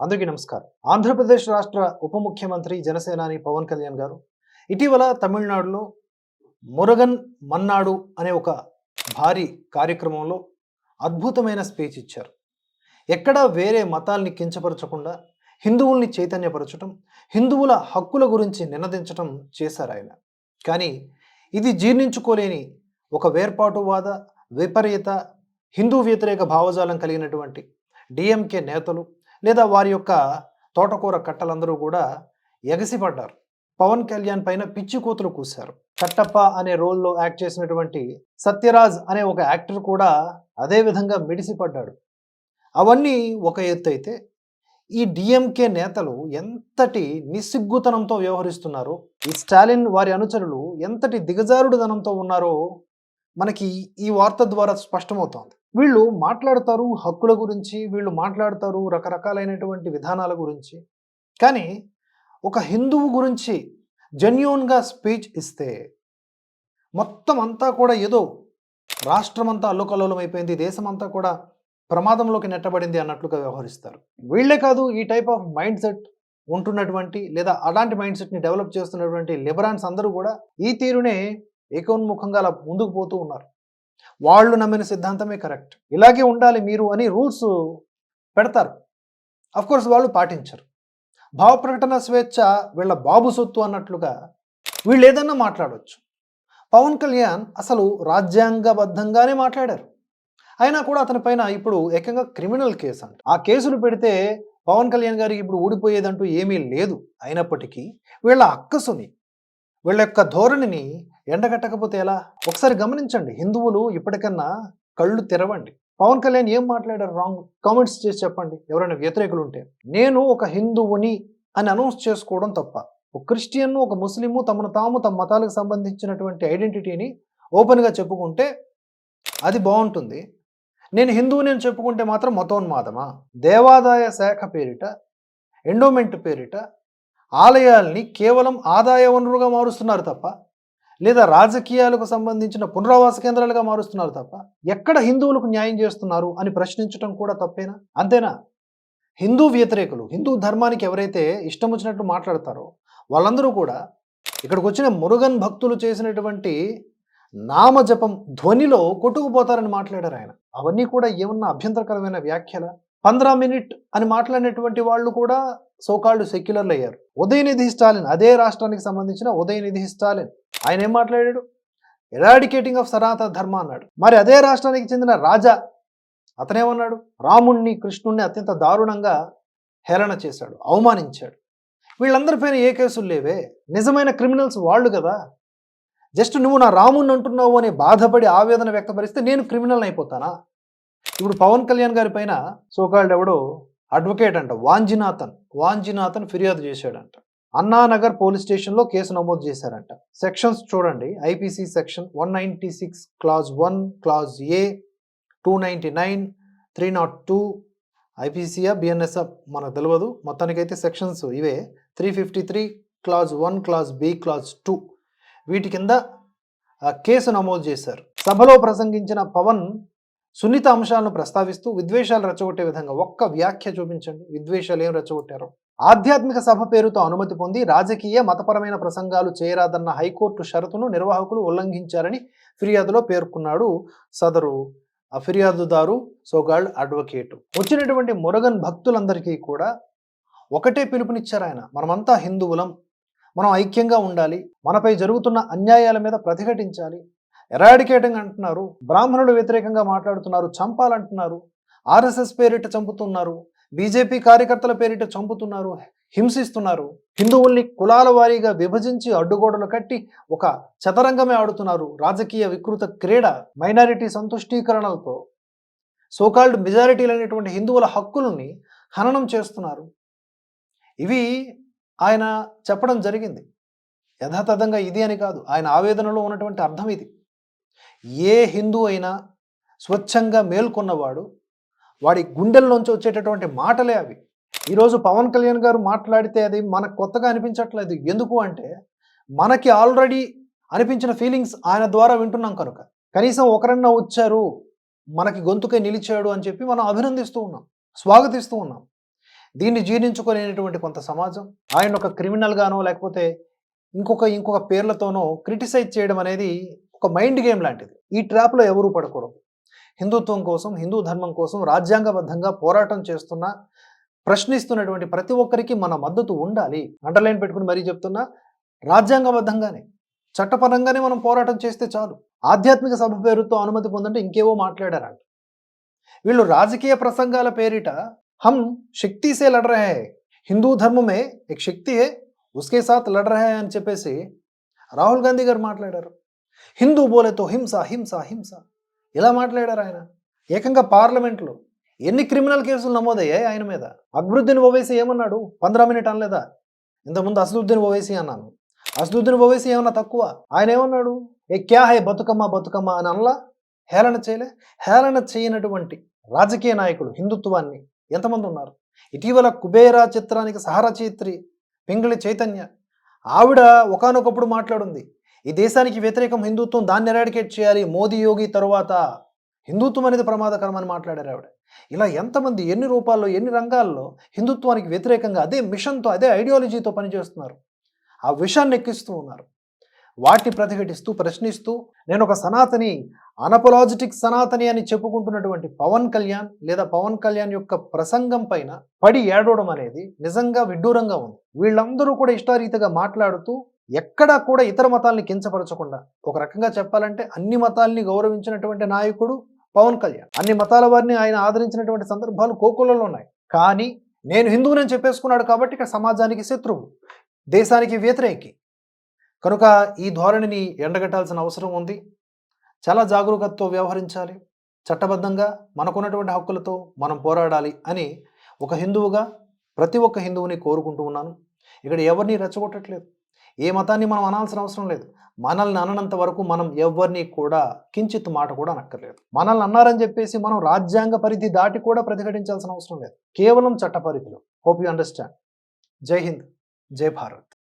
అందరికీ నమస్కారం. ఆంధ్రప్రదేశ్ రాష్ట్ర ఉప ముఖ్యమంత్రి జనసేనాని పవన్ కళ్యాణ్ గారు ఇటీవల తమిళనాడులో మురగన్ మన్నాడు అనే ఒక భారీ కార్యక్రమంలో అద్భుతమైన స్పీచ్ ఇచ్చారు. ఎక్కడా వేరే మతాల్ని కించపరచకుండా హిందువుల్ని చైతన్యపరచడం హిందువుల హక్కుల గురించి నినదించడం చేశారు ఆయన. కానీ ఇది జీర్ణించుకోలేని ఒక వేర్పాటువాద విపరీత హిందూ వ్యతిరేక భావజాలం కలిగినటువంటి డిఎంకే నేతలు లేదా వారి యొక్క తోటకూర కట్టలందరూ కూడా ఎగసిపడ్డారు. పవన్ కళ్యాణ్ పైన పిచ్చి కూతురు కూశారు. కట్టప్ప అనే రోల్లో యాక్ట్ చేసినటువంటి సత్యరాజ్ అనే ఒక యాక్టర్ కూడా అదే విధంగా మిడిసిపడ్డాడు. అవన్నీ ఒక ఎత్తు అయితే ఈ డిఎంకే నేతలు ఎంతటి నిస్సిగ్గుతనంతో వ్యవహరిస్తున్నారో ఈ స్టాలిన్ వారి అనుచరులు ఎంతటి దిగజారుడుదనంతో ఉన్నారో మనకి ఈ వార్త ద్వారా స్పష్టమవుతోంది. వీళ్ళు మాట్లాడతారు హక్కుల గురించి వీళ్ళు మాట్లాడతారు రకరకాలైనటువంటి విధానాల గురించి. కానీ ఒక హిందువు గురించి జెన్యున్గా స్పీచ్ ఇస్తే మొత్తం అంతా కూడా ఏదో రాష్ట్రం అంతా అల్లుకల్లోలం అయిపోయింది దేశం అంతా కూడా ప్రమాదంలోకి నెట్టబడింది అన్నట్లుగా వ్యవహరిస్తారు. వీళ్ళే కాదు ఈ టైప్ ఆఫ్ మైండ్ సెట్ ఉంటున్నటువంటి లేదా అలాంటి మైండ్ సెట్ని డెవలప్ చేస్తున్నటువంటి లిబరాన్స్ అందరూ కూడా ఈ తీరునే ఏకోన్ముఖంగా అలా ముందుకు పోతూ ఉన్నారు. వాళ్ళు నమ్మిన సిద్ధాంతమే కరెక్ట్. ఇలాగే ఉండాలి మీరు అని రూల్స్ పెడతారు. కోర్స్ వాళ్ళు పాటించరు. భావ ప్రకటన స్వేచ్ఛ వీళ్ళ బాబు సొత్తు అన్నట్లుగా వీళ్ళు ఏదన్నా మాట్లాడవచ్చు పవన్ కళ్యాణ్ అసలు రాజ్యాంగబద్ధంగానే మాట్లాడారు. అయినా కూడా అతని పైన ఇప్పుడు ఏకంగా క్రిమినల్ కేసు అంట. ఆ కేసులు పెడితే పవన్ కళ్యాణ్ గారికి ఇప్పుడు ఊడిపోయేదంటూ ఏమీ లేదు. అయినప్పటికీ వీళ్ళ అక్కసుని వీళ్ళ యొక్క ధోరణిని ఎండగట్టకపోతే ఎలా? ఒకసారి గమనించండి. హిందువులు ఇప్పటికన్నా కళ్ళు తెరవండి. పవన్ కళ్యాణ్ ఏం మాట్లాడారు? రాంగ్ కామెంట్స్ చేసి చెప్పండి. ఎవరైనా వ్యతిరేకులు ఉంటే. నేను ఒక హిందువుని అని అనౌన్స్ చేసుకోవడం తప్ప ఒక క్రిస్టియన్ ఒక ముస్లిము తమను తాము తమ మతాలకు సంబంధించినటువంటి ఐడెంటిటీని ఓపెన్గా చెప్పుకుంటే అది బాగుంటుంది. నేను హిందువుని అని చెప్పుకుంటే మాత్రం మతోన్మాదమా? దేవాదాయ శాఖ పేరిట ఎండోమెంట్ పేరిట ఆలయాల్ని కేవలం ఆదాయ వనరుగా మారుస్తున్నారు తప్ప లేదా రాజకీయాలకు సంబంధించిన పునరావాస కేంద్రాలుగా మారుస్తున్నారు తప్ప ఎక్కడ హిందువులకు న్యాయం చేస్తున్నారు అని ప్రశ్నించడం కూడా తప్పేనా? అంతేనా? హిందూ వ్యతిరేకులు హిందూ ధర్మానికి ఎవరైతే ఇష్టం వచ్చినట్టు మాట్లాడతారో వాళ్ళందరూ కూడా ఇక్కడికి వచ్చిన మురుగన్ భక్తులు చేసినటువంటి నామజపం ధ్వనిలో కొట్టుకుపోతారని మాట్లాడారు ఆయన. అవన్నీ కూడా ఏమన్నా అభ్యంతరకరమైన వ్యాఖ్యల? పంద్రా మినిట్ అని మాట్లాడినటువంటి వాళ్ళు కూడా సోకాల్డ్ సెక్యులర్లు అయ్యారు. ఉదయనిధి స్టాలిన్ అదే రాష్ట్రానికి సంబంధించిన ఉదయనిధి స్టాలిన్. ఆయన ఏం మాట్లాడాడు? ఎరాడికేటింగ్ ఆఫ్ సనాతన ధర్మ అన్నాడు. మరి అదే రాష్ట్రానికి చెందిన రాజా అతనేమన్నాడు? రాముణ్ణి కృష్ణుణ్ణి అత్యంత దారుణంగా హేళన చేశాడు అవమానించాడు. వీళ్ళందరిపైన ఏ కేసులు లేవే? నిజమైన క్రిమినల్స్ వాళ్ళు కదా. జస్ట్ నువ్వు నా రాముణ్ణి అంటున్నావు అని బాధపడి ఆవేదన వ్యక్తపరిస్తే నేను క్రిమినల్ అయిపోతానా? ఇప్పుడు పవన్ కళ్యాణ్ గారి పైన సోకాల్డ్ ఎవడో? అడ్వకేట్ అంట వాంజినాథన్. వాంజినాథన్ ఫిర్యాదు చేశాడంట. అన్నానగర్ పోలీస్ స్టేషన్లో కేసు నమోదు చేశారంట. సెక్షన్స్ చూడండి IPC section one ninety six clause one clause A two ninety nine three not two ఐపీసీయా బిఎన్ఎస్ఆ మనకు తెలియదు మొత్తానికైతే సెక్షన్స్ ఇవే. Three fifty three clause one clause B clause two. వీటి కింద కేసు నమోదు చేశారు. సభలో ప్రసంగించిన పవన్ సున్నిత అంశాలను ప్రస్తావిస్తూ విద్వేషాలు రెచ్చగొట్టే విధంగా ఒక్క వ్యాఖ్య చూపించండి. విద్వేషాలు ఏం రెచ్చగొట్టారు. ఆధ్యాత్మిక సభ పేరుతో అనుమతి పొంది రాజకీయ మతపరమైన ప్రసంగాలు చేయరాదన్న హైకోర్టు షరతును నిర్వాహకులు ఉల్లంఘించారని ఫిర్యాదులో పేర్కొన్నాడు సదరు ఫిర్యాదుదారు సోగాల్డ్ అడ్వకేటు. వచ్చినటువంటి మురగన్ భక్తులందరికీ కూడా ఒకటే పిలుపునిచ్చారు ఆయన. మనమంతా హిందువులం. మనం ఐక్యంగా ఉండాలి. మనపై జరుగుతున్న అన్యాయాల మీద ప్రతిఘటించాలి. ఎరాడికేటింగ్ అంటున్నారు బ్రాహ్మణులు వ్యతిరేకంగా మాట్లాడుతున్నారు చంపాలంటున్నారు ఆర్ఎస్ఎస్ పేరిట చంపుతున్నారు బీజేపీ కార్యకర్తల పేరిట చంపుతున్నారు హింసిస్తున్నారు. హిందువుల్ని కులాల వారీగా విభజించి అడ్డుగోడలు కట్టి ఒక చదరంగమే ఆడుతున్నారు రాజకీయ వికృత క్రీడ మైనారిటీ సంతుష్టీకరణలతో. సోకాల్డ్ మెజారిటీలు అనేటువంటి హిందువుల హక్కులని హననం చేస్తున్నారు. ఇవి ఆయన చెప్పడం జరిగింది. యథాతథంగా ఇది అని కాదు ఆయన ఆవేదనలో ఉన్నటువంటి అర్థం ఇది. ఏ హిందూ అయినా స్వచ్ఛంగా మేల్కొన్నవాడు వాడి గుండెల్లోంచి వచ్చేటటువంటి మాటలే అవి. ఈరోజు పవన్ కళ్యాణ్ గారు మాట్లాడితే అది మనకు కొత్తగా అనిపించట్లేదు. ఎందుకు అంటే మనకి ఆల్రెడీ అనిపించిన ఫీలింగ్స్ ఆయన ద్వారా వింటున్నాం కనుక. కనీసం ఒకరన్నా వచ్చారు మనకి గొంతుకై నిలిచాడు అని చెప్పి మనం అభినందిస్తూ ఉన్నాం స్వాగతిస్తూ ఉన్నాం. దీన్ని జీర్ణించుకోలేనటువంటి కొంత సమాజం ఆయన ఒక క్రిమినల్గానో లేకపోతే ఇంకొక ఇంకొక పేర్లతోనో క్రిటిసైజ్ చేయడం అనేది ఒక మైండ్ గేమ్ లాంటిది. ఈ ట్రాప్లో ఎవరు పడకూడదు. హిందుత్వం కోసం హిందూ ధర్మం కోసం రాజ్యాంగబద్ధంగా పోరాటం చేస్తున్న ప్రశ్నిస్తున్నటువంటి ప్రతి ఒక్కరికి మన మద్దతు ఉండాలి. అండర్లైన్ పెట్టుకుని మరీ చెప్తున్నా రాజ్యాంగబద్ధంగానే చట్టపరంగానే మనం పోరాటం చేస్తే చాలు. ఆధ్యాత్మిక సభ పేరుతో అనుమతి పొందంటే ఇంకేవో మాట్లాడారంట. వీళ్ళు రాజకీయ ప్రసంగాల పేరిట హమ్ శక్తిసే లడ్ రహే హిందూ ధర్మమే ఎక్ శక్తి హే ఉస్కే సాత్ లడ్ రహే అని చెప్పేసి రాహుల్ గాంధీ గారు మాట్లాడారు. హిందూ బోలేతో హింస హింస హింస. ఇలా మాట్లాడారు ఆయన? ఏకంగా పార్లమెంట్లో ఎన్ని క్రిమినల్ కేసులు నమోదయ్యాయి ఆయన మీద? అక్బరుద్దీన్ ఓవైసీ ఏమన్నాడు? పంద్రా మినిట్ అనలేదా? ఇంతకుముందు అసదుద్దీన్ ఓవైసీ అన్నాను. అసదుద్దీన్ ఓవైసీ ఏమన్నా తక్కువ? ఆయన ఏమన్నాడు? ఏ క్యా హై బతుకమ్మ బతుకమ్మ అని అనలా? హేళన చేయలే. హేళన చేయనటువంటి రాజకీయ నాయకులు హిందుత్వాన్ని ఎంతమంది ఉన్నారు? ఇటీవల కుబేరా చిత్రానికి సహరచయిత్రి పింగళి చైతన్య. ఆవిడ ఒకానొకప్పుడు మాట్లాడుంది. ఈ దేశానికి వ్యతిరేకం హిందుత్వం దాన్ని ఎరాడికేట్ చేయాలి. మోదీ యోగి తరువాత హిందుత్వం అనేది ప్రమాదకరం అని మాట్లాడారు ఆవిడ. ఇలా ఎంతమంది ఎన్ని రూపాల్లో ఎన్ని రంగాల్లో హిందుత్వానికి వ్యతిరేకంగా అదే మిషన్తో అదే ఐడియాలజీతో పనిచేస్తున్నారు. ఆ విషాన్ని ఎక్కిస్తూ ఉన్నారు. వాటిని ప్రతిఘటిస్తూ ప్రశ్నిస్తూ నేను ఒక సనాతని అనపలాజిటిక్ సనాతని అని చెప్పుకుంటున్నటువంటి పవన్ కళ్యాణ్ లేదా పవన్ కళ్యాణ్ యొక్క ప్రసంగం పైన పడి ఏడవడం అనేది నిజంగా విడ్డూరంగా ఉంది. వీళ్ళందరూ కూడా ఇష్టారీతిగా మాట్లాడుతూ ఎక్కడా కూడా ఇతర మతాల్ని కించపరచకుండా ఒక రకంగా చెప్పాలంటే అన్ని మతాల్ని గౌరవించినటువంటి నాయకుడు పవన్ కళ్యాణ్. అన్ని మతాల వారిని ఆయన ఆదరించినటువంటి సందర్భాలు కోకులలో ఉన్నాయి. కానీ నేను హిందువునని చెప్పేసుకున్నాడు కాబట్టి ఇక్కడ సమాజానికి శత్రువు దేశానికి వ్యతిరేకి. కనుక ఈ ధోరణిని ఎండగట్టాల్సిన అవసరం ఉంది. చాలా జాగరూకతతో వ్యవహరించాలి. చట్టబద్ధంగా మనకున్నటువంటి హక్కులతో మనం పోరాడాలి అని ఒక హిందువుగా ప్రతి ఒక్క హిందువుని కోరుకుంటూ ఉన్నాను. ఇక్కడ ఎవరిని రెచ్చగొట్టట్లేదు. ఏ మతాన్ని మనం అనాల్సిన అవసరం లేదు. మనల్ని అననంత వరకు మనం ఎవరిని కూడా కించిత్ మాట కూడా అనక్కర్లేదు. మనల్ని అన్నారని చెప్పేసి మనం రాజ్యాంగ పరిధి దాటి కూడా ప్రతిఘటించాల్సిన అవసరం లేదు. కేవలం చట్ట పరిధిలో. హోప్ యు అండర్స్టాండ్ జై హింద్. జై భారత్.